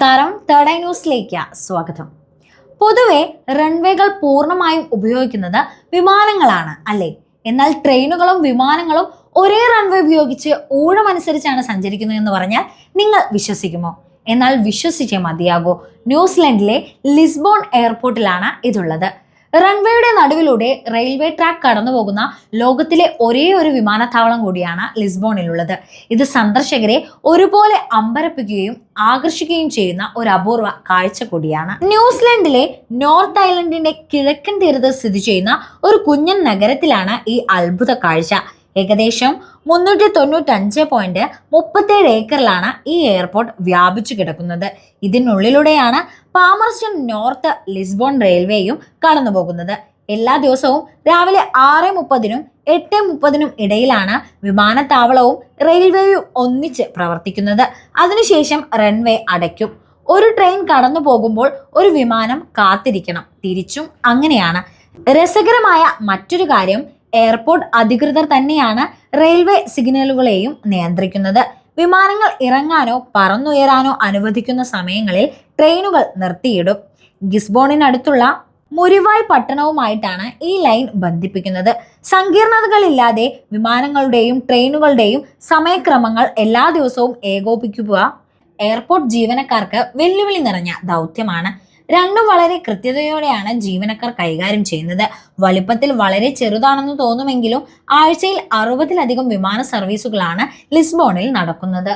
നമസ്കാരം. Third eye ന്യൂസിലേക്ക് സ്വാഗതം. പൊതുവെ റൺവേകൾ പൂർണമായും ഉപയോഗിക്കുന്നത് വിമാനങ്ങളാണ് അല്ലേ? എന്നാൽ ട്രെയിനുകളും വിമാനങ്ങളും ഒരേ റൺവേ ഉപയോഗിച്ച് ഊഴമനുസരിച്ചാണ് സഞ്ചരിക്കുന്നതെന്ന് പറഞ്ഞാൽ നിങ്ങൾ വിശ്വസിക്കുമോ? എന്നാൽ വിശ്വസിച്ചേ മതിയാകൂ. ന്യൂസിലൻഡിലെ ലിസ്ബോൺ എയർപോർട്ടിലാണ് ഇതുള്ളത്. റൺവേയുടെ നടുവിലൂടെ റെയിൽവേ ട്രാക്ക് കടന്നു പോകുന്ന ലോകത്തിലെ ഒരേ ഒരു വിമാനത്താവളം കൂടിയാണ് ലിസ്ബോണിലുള്ളത്. ഇത് സന്ദർശകരെ ഒരുപോലെ അമ്പരപ്പിക്കുകയും ആകർഷിക്കുകയും ചെയ്യുന്ന ഒരു അപൂർവ കാഴ്ച കൂടിയാണ്. ന്യൂസിലൻഡിലെ നോർത്ത് ഐലൻഡിന്റെ കിഴക്കൻ തീരത്ത് സ്ഥിതി ചെയ്യുന്ന ഒരു കുഞ്ഞൻ നഗരത്തിലാണ് ഈ അത്ഭുത കാഴ്ച. ഏകദേശം മുന്നൂറ്റി തൊണ്ണൂറ്റഞ്ച് പോയിന്റ് മുപ്പത്തേഴ് ഏക്കറിലാണ് ഈ എയർപോർട്ട് വ്യാപിച്ചു കിടക്കുന്നത്. ഇതിനുള്ളിലൂടെയാണ് പാമർസ്റ്റൺ നോർത്ത് ലിസ്ബോൺ റെയിൽവേയും കടന്നുപോകുന്നത്. എല്ലാ ദിവസവും രാവിലെ ആറ് മുപ്പതിനും എട്ട് മുപ്പതിനും ഇടയിലാണ് വിമാനത്താവളവും റെയിൽവേയും ഒന്നിച്ച് പ്രവർത്തിക്കുന്നത്. അതിനുശേഷം റൺവേ അടയ്ക്കും. ഒരു ട്രെയിൻ കടന്നു പോകുമ്പോൾ ഒരു വിമാനം കാത്തിരിക്കണം. തിരിച്ചും അങ്ങനെയാണ്. രസകരമായ മറ്റൊരു കാര്യം എയർപോർട്ട് അധികൃതർ തന്നെയാണ് റെയിൽവേ സിഗ്നലുകളെയും നിയന്ത്രിക്കുന്നത്. വിമാനങ്ങൾ ഇറങ്ങാനോ പറന്നുയരാനോ അനുവദിക്കുന്ന സമയങ്ങളിൽ ട്രെയിനുകൾ നിർത്തിയിടും. ഗിസ്ബോണിനടുത്തുള്ള മുരിവായ് പട്ടണവുമായിട്ടാണ് ഈ ലൈൻ ബന്ധിപ്പിക്കുന്നത്. സങ്കീർണതകളില്ലാതെ വിമാനങ്ങളുടെയും ട്രെയിനുകളുടെയും സമയക്രമങ്ങൾ എല്ലാ ദിവസവും ഏകോപിക്കുക എയർപോർട്ട് ജീവനക്കാർക്ക് വെല്ലുവിളി നിറഞ്ഞ ദൗത്യമാണ്. രണ്ടും വളരെ കൃത്യതയോടെയാണ് ജീവനക്കാർ കൈകാര്യം ചെയ്യുന്നത്. വലിപ്പത്തിൽ വളരെ ചെറുതാണെന്ന് തോന്നുമെങ്കിലും ആഴ്ചയിൽ അറുപതിലധികം വിമാന സർവീസുകളാണ് ലിസ്ബോണിൽ നടക്കുന്നത്.